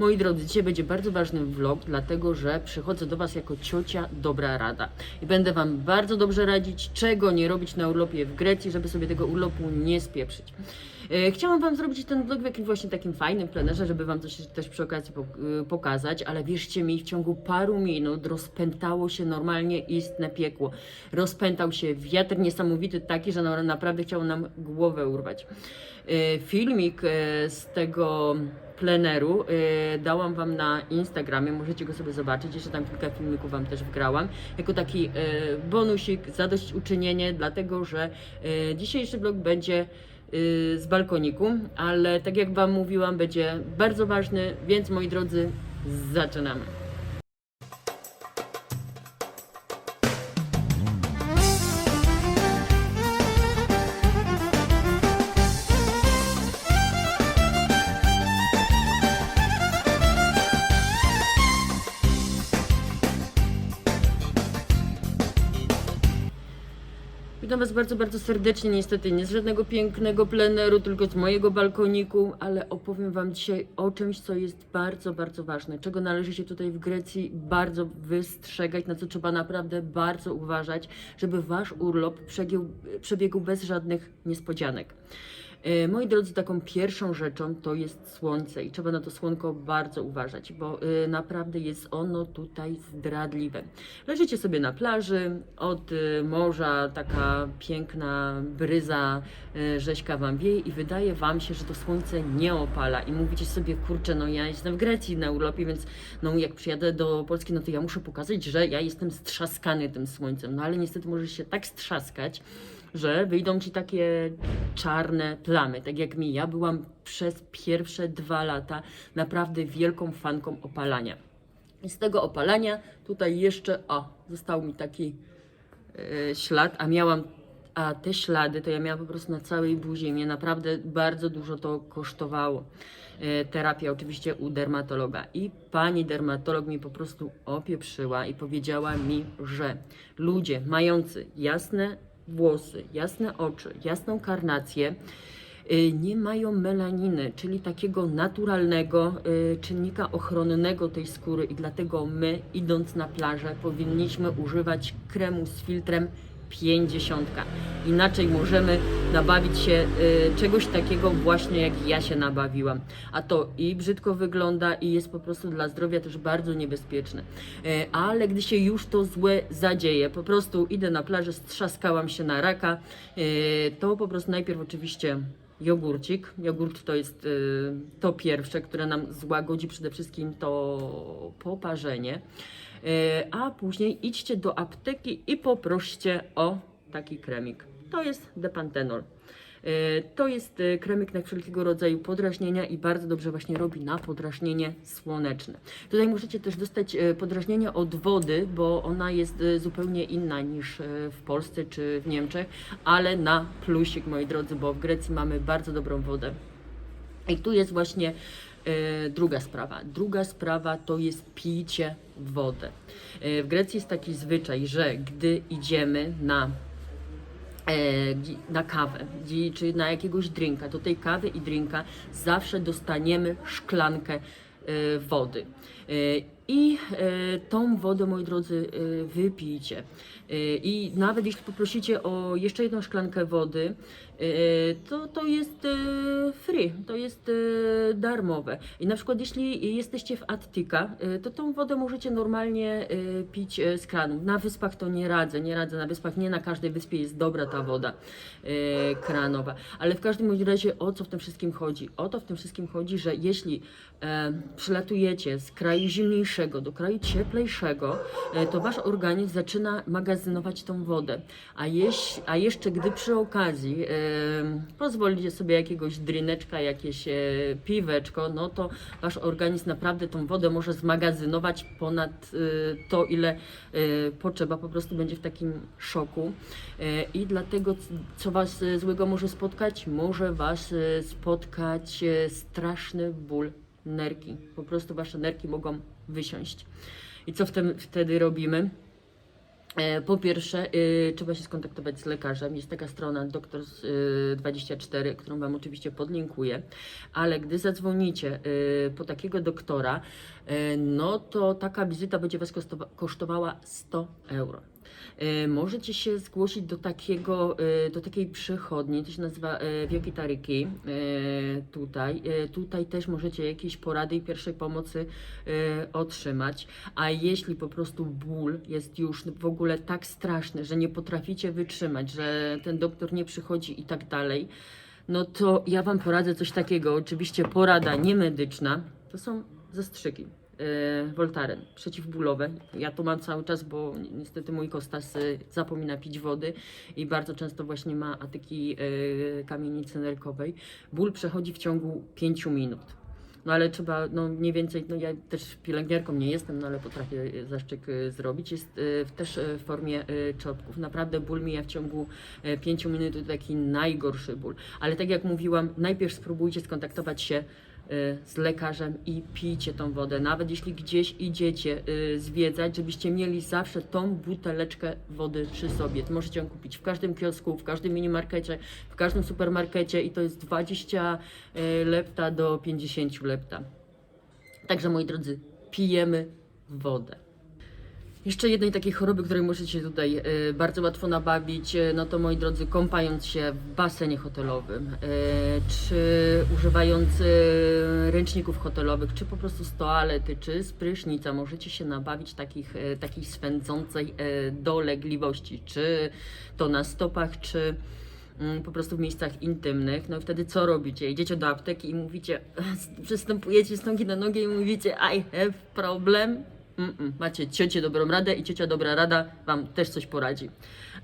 Moi drodzy, dzisiaj będzie bardzo ważny vlog, dlatego że przychodzę do Was jako ciocia dobra rada. I będę Wam bardzo dobrze radzić, czego nie robić na urlopie w Grecji, żeby sobie tego urlopu nie spieprzyć. E, Chciałam Wam zrobić ten vlog w jakimś właśnie takim fajnym plenerze, żeby Wam coś też przy okazji y, pokazać, ale wierzcie mi, w ciągu paru minut rozpętało się normalnie istne piekło. Rozpętał się wiatr niesamowity taki, że na- naprawdę chciał nam głowę urwać. E, Filmik e, z tego pleneru e, dałam Wam na Instagramie, możecie go sobie zobaczyć, jeszcze tam kilka filmików Wam też wgrałam, jako taki e, bonusik, zadośćuczynienie, dlatego że e, dzisiejszy vlog będzie y, z balkoniku, ale tak jak Wam mówiłam, będzie bardzo ważny, więc moi drodzy, zaczynamy. Witam Was bardzo, bardzo serdecznie. Niestety nie z żadnego pięknego pleneru, tylko z mojego balkoniku, ale opowiem Wam dzisiaj o czymś, co jest bardzo, bardzo ważne. Czego należy się tutaj w Grecji bardzo wystrzegać, na co trzeba naprawdę bardzo uważać, żeby Wasz urlop przebiegł, przebiegł bez żadnych niespodzianek. E, Moi drodzy, taką pierwszą rzeczą to jest słońce i trzeba na to słonko bardzo uważać, bo e, naprawdę jest ono tutaj zdradliwe. Leżycie sobie na plaży, od e, morza taka piękna bryza rzeźka wam wieje i wydaje wam się, że to słońce nie opala i mówicie sobie, kurczę, no ja jestem w Grecji na urlopie, więc no jak przyjadę do Polski, no to ja muszę pokazać, że ja jestem strzaskany tym słońcem, no ale niestety możesz się tak strzaskać, że wyjdą ci takie czarne plamy. Tak jak mi, ja byłam przez pierwsze dwa lata naprawdę wielką fanką opalania. I z tego opalania tutaj jeszcze, o, został mi taki e, ślad, a miałam, a te ślady to ja miałam po prostu na całej buzi. Mnie naprawdę bardzo dużo to kosztowało. E, terapia oczywiście u dermatologa. I pani dermatolog mi po prostu opieprzyła i powiedziała mi, że ludzie mający jasne włosy, jasne oczy, jasną karnację, nie mają melaniny, czyli takiego naturalnego y, czynnika ochronnego tej skóry i dlatego my, idąc na plażę, powinniśmy używać kremu z filtrem 50. Inaczej możemy nabawić się y, czegoś takiego właśnie jak ja się nabawiłam. A to i brzydko wygląda i jest po prostu dla zdrowia też bardzo niebezpieczne. Y, ale gdy się już to złe zadzieje, po prostu idę na plażę, strzaskałam się na raka, y, to po prostu najpierw oczywiście jogurcik. Jogurt to jest y, to pierwsze, które nam złagodzi przede wszystkim to poparzenie. Y, a później idźcie do apteki i poproście o taki kremik. To jest depantenol. Y, To jest y, kremik na wszelkiego rodzaju podrażnienia i bardzo dobrze właśnie robi na podrażnienie słoneczne. Tutaj możecie też dostać y, podrażnienie od wody, bo ona jest zupełnie inna niż w Polsce czy w Niemczech, ale na plusik moi drodzy, bo w Grecji mamy bardzo dobrą wodę. I tu jest właśnie e, druga sprawa. Druga sprawa to jest picie wody. E, w Grecji jest taki zwyczaj, że gdy idziemy na e, na kawę, czy na jakiegoś drinka, do tej kawy i drinka zawsze dostaniemy szklankę e, wody. I e, tą wodę, moi drodzy, e, wypijcie. E, I nawet jeśli poprosicie o jeszcze jedną szklankę wody, to to jest free, to jest darmowe. I na przykład jeśli jesteście w Attika, to tą wodę możecie normalnie pić z kranu. Na wyspach to nie radzę, nie radzę na wyspach, nie na każdej wyspie jest dobra ta woda kranowa. Ale w każdym razie o co w tym wszystkim chodzi? O to w tym wszystkim chodzi, że jeśli przylatujecie z kraju zimniejszego do kraju cieplejszego, e, to wasz organizm zaczyna magazynować tą wodę. A, jeś, a jeszcze gdy przy okazji pozwolicie sobie jakiegoś drineczka, jakieś e, piweczko, no to wasz organizm naprawdę tą wodę może zmagazynować ponad e, to, ile e, potrzeba. Po prostu będzie w takim szoku. I dlatego, co was złego może spotkać? Może was spotkać straszny ból nerki. Po prostu wasze nerki mogą wysiąść. I co wtedy robimy? E, Po pierwsze, y, trzeba się skontaktować z lekarzem. Jest taka strona Doktor24, którą Wam oczywiście podlinkuję. Ale gdy zadzwonicie po takiego doktora, no to taka wizyta będzie Was kosztowa- kosztowała 100 euro. Y, Możecie się zgłosić do takiego, y, do takiej przychodni, to się nazywa y, Wielki Taryki, tutaj. Tutaj też możecie jakieś porady i pierwszej pomocy otrzymać. A jeśli po prostu ból jest już w ogóle tak straszny, że nie potraficie wytrzymać, że ten doktor nie przychodzi i tak dalej, no to ja Wam poradzę coś takiego. Oczywiście porada niemedyczna, to są zastrzyki. Voltaren, przeciwbólowe. Ja to mam cały czas, bo ni- niestety mój Kostas y, zapomina pić wody i bardzo często właśnie ma atyki yy, kamienicy nerkowej. Ból przechodzi w ciągu 5 minut. No ale trzeba, no mniej więcej, no ja też pielęgniarką nie jestem, no ale potrafię y, zaszczyk y, zrobić. Jest y, też y, w formie y, czopków. Naprawdę ból mija w ciągu 5 minut, to taki najgorszy ból. Ale tak jak mówiłam, najpierw spróbujcie skontaktować się y, z lekarzem i pijcie tą wodę. Nawet jeśli gdzieś idziecie y, zwiedzać, żebyście mieli zawsze tą buteleczkę wody przy sobie. Możecie ją kupić w każdym kiosku, w każdym minimarkecie, w każdym supermarkecie i to jest 20 y, lepta do 50 lepta. Także moi drodzy, pijemy wodę. Jeszcze jednej takiej choroby, której możecie tutaj e, bardzo łatwo nabawić, e, no to moi drodzy, kąpając się w basenie hotelowym, e, czy używając ręczników hotelowych, czy po prostu z toalety, czy z prysznica, możecie się nabawić takich, takiej swędzącej dolegliwości, czy to na stopach, czy mm, po prostu w miejscach intymnych. No i wtedy co robicie? Idziecie do apteki i mówicie, przystępujecie z nogi na nogę i mówicie I have problem. Mm-mm. Macie ciocię dobrą radę i ciocia dobra rada Wam też coś poradzi.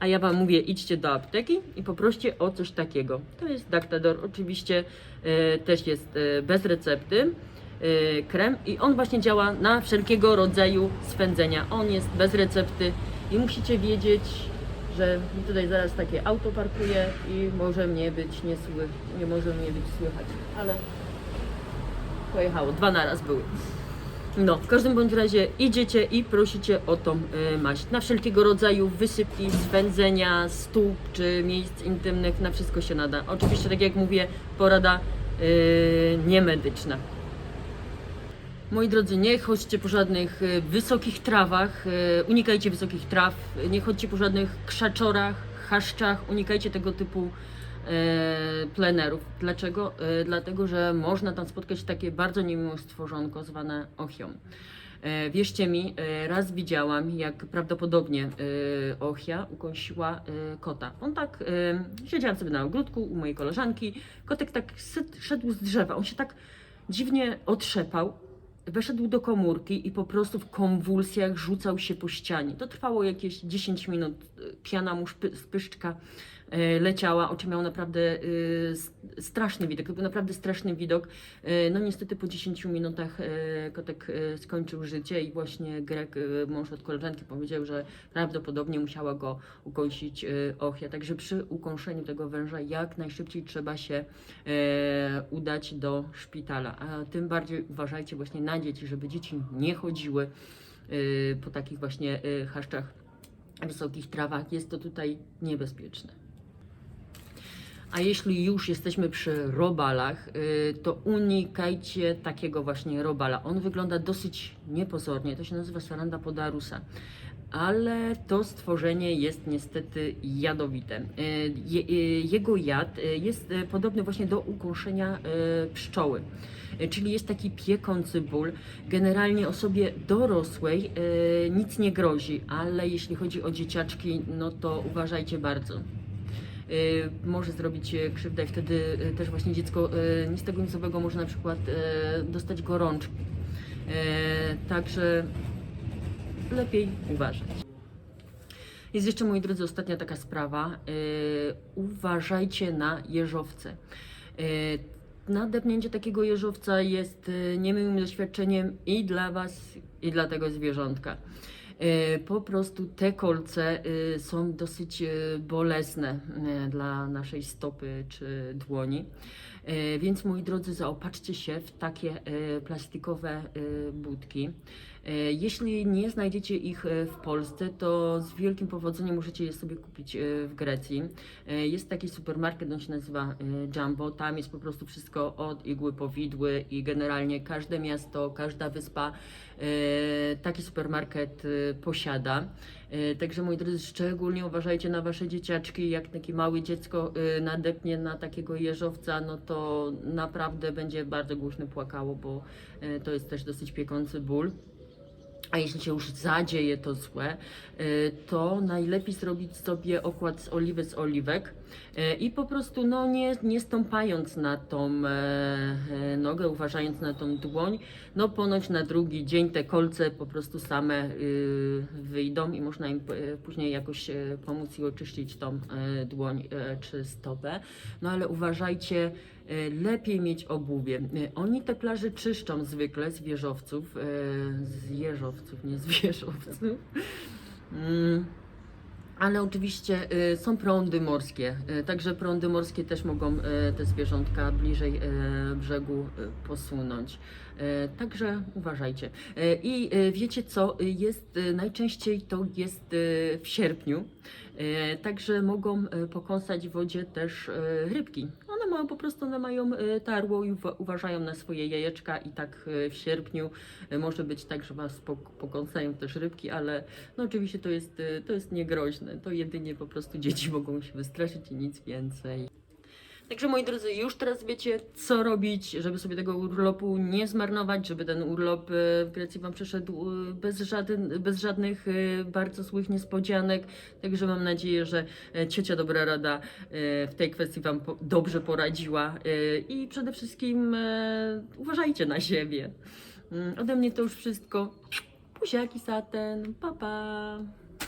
A ja Wam mówię, idźcie do apteki i poproście o coś takiego. To jest Dactador, oczywiście e, też jest e, bez recepty e, krem i on właśnie działa na wszelkiego rodzaju swędzenia. On jest bez recepty i musicie wiedzieć, że tutaj zaraz takie auto parkuje i może mnie być nie, nie może mnie być słychać, ale pojechało, dwa naraz były. No, w każdym bądź razie idziecie i prosicie o tą y, maść. Na wszelkiego rodzaju wysypki, swędzenia, stóp czy miejsc intymnych, na wszystko się nada. Oczywiście, tak jak mówię, porada y, niemedyczna. Moi drodzy, nie chodźcie po żadnych y, wysokich trawach, y, unikajcie wysokich traw, nie chodźcie po żadnych krzaczorach, chaszczach, unikajcie tego typu e, plenerów. Dlaczego? E, dlatego, że można tam spotkać takie bardzo niemiłe stworzonko zwane ochią. E, wierzcie mi, e, raz widziałam, jak prawdopodobnie e, ochia ukąsiła e, kota. On tak, e, siedziałam sobie na ogródku u mojej koleżanki, kotek tak szedł z drzewa, on się tak dziwnie otrzepał, weszedł do komórki i po prostu w konwulsjach rzucał się po ścianie. To trwało jakieś 10 minut, piana mu z pyszczka e, leciała, oczy miał naprawdę e, straszny widok, to był naprawdę straszny widok. E, No niestety po 10 minutach kotek skończył życie i właśnie Greg, mąż od koleżanki, powiedział, że prawdopodobnie musiała go ukąsić ochia. Także przy ukąszeniu tego węża jak najszybciej trzeba się udać do szpitala. A tym bardziej uważajcie właśnie na dzieci, żeby dzieci nie chodziły e, po takich właśnie e, chaszczach, wysokich trawach. Jest to tutaj niebezpieczne. A jeśli już jesteśmy przy robalach, y, to unikajcie takiego właśnie robala. On wygląda dosyć niepozornie. To się nazywa Saranda podarusa. Ale to stworzenie jest niestety jadowite. Je, y, jego jad y, jest podobny właśnie do ukąszenia pszczoły. Czyli jest taki piekący ból. Generalnie osobie dorosłej nic nie grozi, ale jeśli chodzi o dzieciaczki, no to uważajcie bardzo. Może zrobić e, krzywdę i wtedy też właśnie dziecko y, nic tego nicowego może na przykład dostać gorączki. Także lepiej uważać. Jest jeszcze, moi drodzy, ostatnia taka sprawa. Y, uważajcie na jeżowce. Y, nadepnięcie takiego jeżowca jest y, niemiłym doświadczeniem i dla Was, i dla tego zwierzątka. Y, Po prostu te kolce y, są dosyć bolesne dla naszej stopy czy dłoni. Więc moi drodzy, zaopatrzcie się w takie plastikowe budki. E, Jeśli nie znajdziecie ich e, w Polsce, to z wielkim powodzeniem możecie je sobie kupić e, w Grecji. Jest taki supermarket, on się nazywa Jumbo. Tam jest po prostu wszystko od igły po widły i generalnie każde miasto, każda wyspa taki supermarket posiada. Także moi drodzy, szczególnie uważajcie na wasze dzieciaczki. Jak takie małe dziecko nadepnie na takiego jeżowca, no to naprawdę będzie bardzo głośno płakało, bo to jest też dosyć piekący ból. A jeśli się już zadzieje to złe, y, to najlepiej zrobić sobie okład z oliwy z oliwek y, i po prostu no, nie, nie stąpając na tą e, e, nogę, uważając na tą dłoń, no ponoć na drugi dzień te kolce po prostu same y, wyjdą i można im e, później jakoś pomóc i oczyścić tą dłoń czy stopę. No ale uważajcie, lepiej mieć obuwie. E, Oni te plaże czyszczą zwykle z wieżowców, e, z jeżowców, nie z wieżowców. Mm. Ale oczywiście są prądy morskie, także prądy morskie też mogą te zwierzątka bliżej brzegu posunąć. Także uważajcie. I wiecie co, jest najczęściej to jest w sierpniu, także mogą pokąsać w wodzie też rybki. Mają po prostu one mają y, tarło i uwa- uważają na swoje jajeczka i tak y, w sierpniu y, może być tak, że was pok- pokąsają też rybki, ale no oczywiście to jest, to jest niegroźne. To jedynie po prostu dzieci mogą się wystraszyć i nic więcej. Także moi drodzy, już teraz wiecie, co robić, żeby sobie tego urlopu nie zmarnować, żeby ten urlop y, w Grecji Wam przeszedł y, bez, żaden, bez żadnych y, bardzo złych niespodzianek. Także mam nadzieję, że e, ciocia Dobra Rada y, w tej kwestii Wam dobrze poradziła y, i przede wszystkim uważajcie na siebie. Mm, Ode mnie to już wszystko. Pusiaki saten, pa pa!